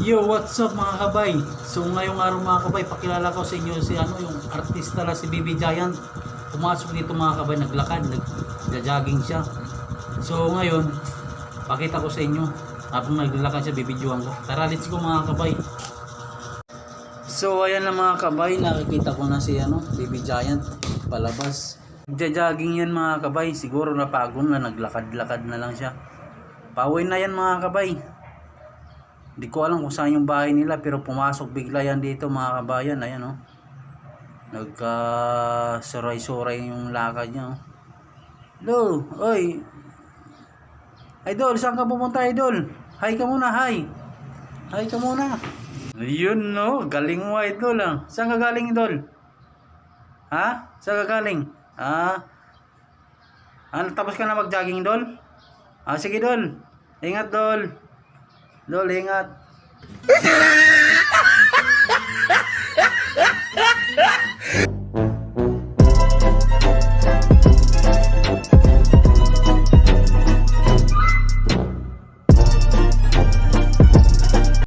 Yo, what's up mga kabay? So ngayong araw mga kabay, pakilala ko sa inyo si ano, yung artista na si BB Giant. Pumasok dito mga kabay, naglakad, nagja-jogging siya. So ngayon, pakita ko sa inyo habang naglalakad siya, bibidyoan ko. Tara, let's go mga kabay. So ayan na mga kabay, nakikita ko na si ano, BB Giant palabas. Nagja-jogging yan mga kabay, siguro napagod na, naglakad-lakad na lang siya. Pauwi na yan mga kabay. Hindi ko alam kung saan yung bahay nila pero pumasok bigla yan dito mga kabayan. Ayan oh. Nagka suray-suray yung lakad niya oh. Hello, oy. Idol, saan ka pumunta idol? Hi ka muna, hi. Hi ka muna. Ayun no, galing mo idol ah. Saan ka galing idol? Ha? Saan ka galing? Ah. Ano, tapos ka na mag-jogging dol? Ah, sige dol. Ingat dol. Dol, ingat.